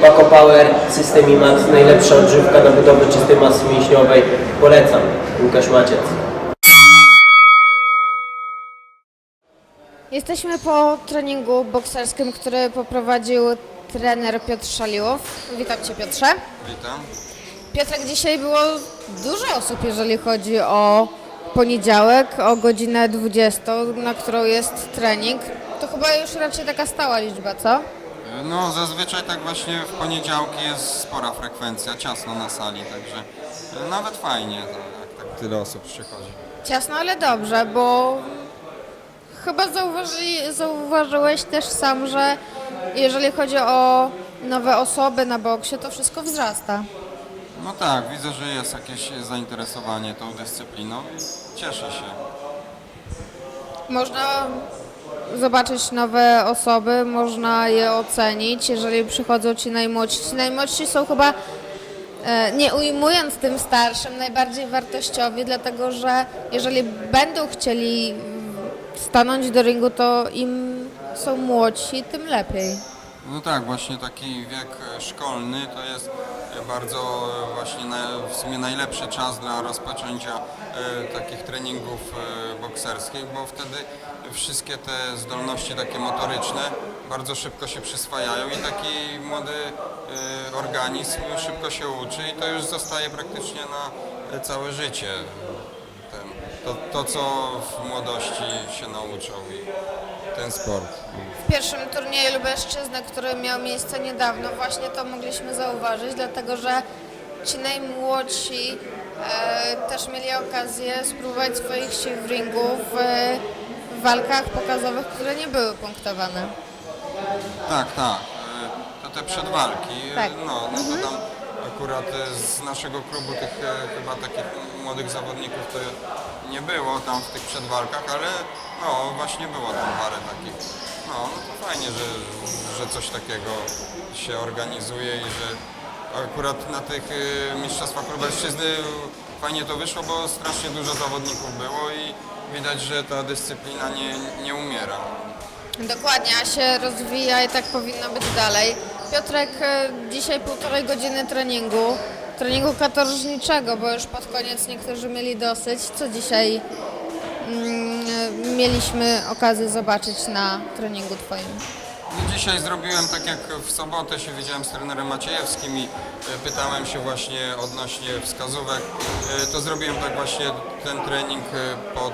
Paco Power, System IMAX, najlepsza odżywka na budowę czystej masy mięśniowej. Polecam. Łukasz Maciec. Jesteśmy po treningu bokserskim, który poprowadził trener Piotr Szaliłow. Witam Cię Piotrze. Witam. Piotrek, dzisiaj było dużo osób, jeżeli chodzi o poniedziałek, o godzinę 20, na którą jest trening. To chyba już raczej taka stała liczba, co? No zazwyczaj tak właśnie w poniedziałki jest spora frekwencja, ciasno na sali, także e, nawet fajnie, to, jak tak tyle osób przychodzi. Ciasno, ale dobrze, bo chyba zauważy, zauważyłeś też sam, że jeżeli chodzi o nowe osoby na boksie, to wszystko wzrasta. No tak, widzę, że jest jakieś zainteresowanie tą dyscypliną i cieszę się. Można zobaczyć nowe osoby, można je ocenić, jeżeli przychodzą ci najmłodsi. Ci najmłodsi są chyba, e, nie ujmując tym starszym, najbardziej wartościowi, dlatego że jeżeli będą chcieli stanąć do ringu, to im są młodsi, tym lepiej. No tak, właśnie taki wiek e, szkolny to jest e, bardzo e, właśnie w sumie najlepszy czas dla rozpoczęcia takich treningów bokserskich, bo wtedy wszystkie te zdolności takie motoryczne bardzo szybko się przyswajają i taki młody organizm szybko się uczy i to już zostaje praktycznie na całe życie. To, to, co w młodości się nauczą i ten sport. W pierwszym turnieju Lubelszczyzny, który miał miejsce niedawno, właśnie to mogliśmy zauważyć, dlatego że ci najmłodsi e, też mieli okazję spróbować swoich sił w ringu w, w walkach pokazowych, które nie były punktowane. Tak, tak. E, To te przedwalki. e, Tak. No, no to tam akurat e, z naszego klubu tych e, chyba takich młodych zawodników to nie było tam w tych przedwalkach, ale no właśnie było tam parę takich. No, no to fajnie, że, że coś takiego się organizuje i że akurat na tych e, mistrzostwach Lubelszczyzny fajnie to wyszło, bo strasznie dużo zawodników było i widać, że ta dyscyplina nie, nie umiera. Dokładnie, a się rozwija i tak powinno być dalej. Piotrek, e, dzisiaj półtorej godziny treningu, treningu katorżniczego, bo już pod koniec niektórzy mieli dosyć. Co dzisiaj mm, mieliśmy okazję zobaczyć na treningu Twoim? No Dzisiaj zrobiłem tak jak w sobotę się widziałem z trenerem Maciejewskim i e, pytałem się właśnie odnośnie wskazówek. E, To zrobiłem tak właśnie ten trening e, pod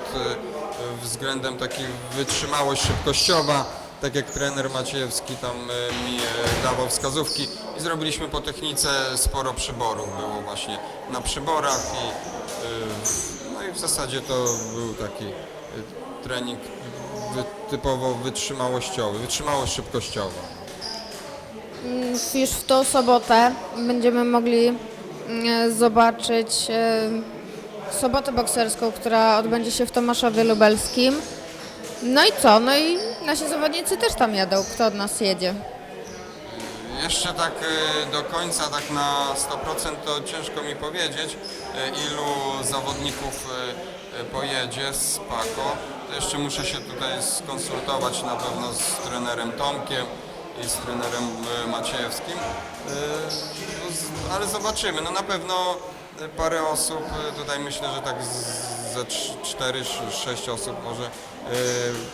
względem takiej wytrzymałość szybkościowa, tak jak trener Maciejewski tam e, mi e, dawał wskazówki i zrobiliśmy po technice sporo przyborów było właśnie na przyborach i e, no i w zasadzie to był taki trening typowo wytrzymałościowy, wytrzymałość szybkościowa. Mm, Już w tą sobotę będziemy mogli mm, zobaczyć sobotę bokserską, która odbędzie się w Tomaszowie Lubelskim. No i co? No i nasi zawodnicy też tam jadą. Kto od nas jedzie? Jeszcze tak e, do końca, tak na 100% to ciężko mi powiedzieć, e, ilu zawodników e, pojedzie z Paco. To jeszcze muszę się tutaj skonsultować na pewno z trenerem Tomkiem i z trenerem Maciejewskim. Ale zobaczymy. No na pewno parę osób, tutaj myślę, że tak z- ze 4-6 osób może e,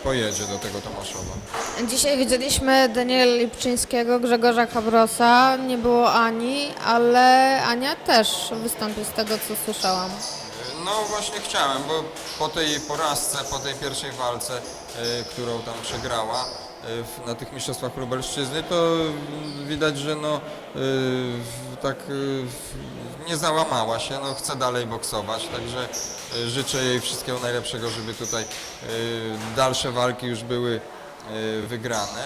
pojedzie do tego Tomaszowa. Dzisiaj widzieliśmy Daniela Lipczyńskiego, Grzegorza Kabrosa. Nie było Ani, ale Ania też wystąpi z tego, co słyszałam. No właśnie chciałem, bo po tej porażce, po tej pierwszej walce, e, którą tam przegrała na tych mistrzostwach Lubelszczyzny, to widać, że no w- tak w- nie załamała się, no chce dalej boksować, także e, życzę jej wszystkiego najlepszego, żeby tutaj dalsze walki już były wygrane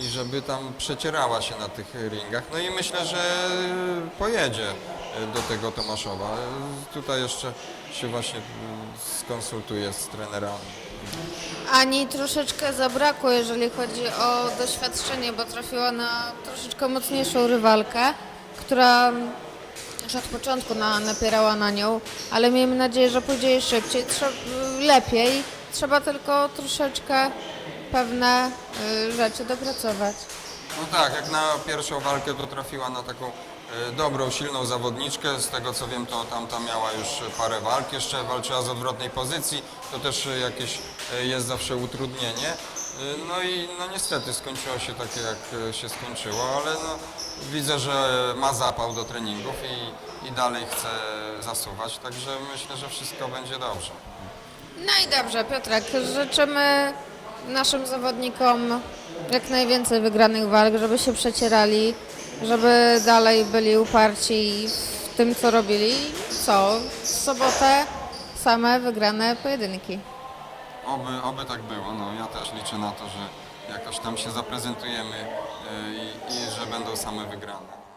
i żeby tam przecierała się na tych ringach. No i myślę, że pojedzie do tego Tomaszowa. Tutaj jeszcze się właśnie skonsultuję z trenerami. Ani troszeczkę zabrakło, jeżeli chodzi o doświadczenie, bo trafiła na troszeczkę mocniejszą rywalkę, która już od początku na, napierała na nią, ale miejmy nadzieję, że pójdzie jej szybciej, lepiej. Trzeba tylko troszeczkę pewne y, rzeczy dopracować. No tak, jak na pierwszą walkę to trafiła na taką dobrą, silną zawodniczkę. Z tego co wiem, to tamta miała już parę walk, jeszcze walczyła z odwrotnej pozycji. To też e, jakieś e, jest zawsze utrudnienie. E, No i no niestety skończyło się takie jak e, się skończyło, ale no, widzę, że ma zapał do treningów i, i dalej chce zasuwać, także myślę, że wszystko będzie dobrze. No i dobrze, Piotrek, życzymy naszym zawodnikom jak najwięcej wygranych walk, żeby się przecierali, żeby dalej byli uparci w tym, co robili. Co? W sobotę same wygrane pojedynki. Oby, oby tak było. No, ja też liczę na to, że jakoś tam się zaprezentujemy e, i, i że będą same wygrane.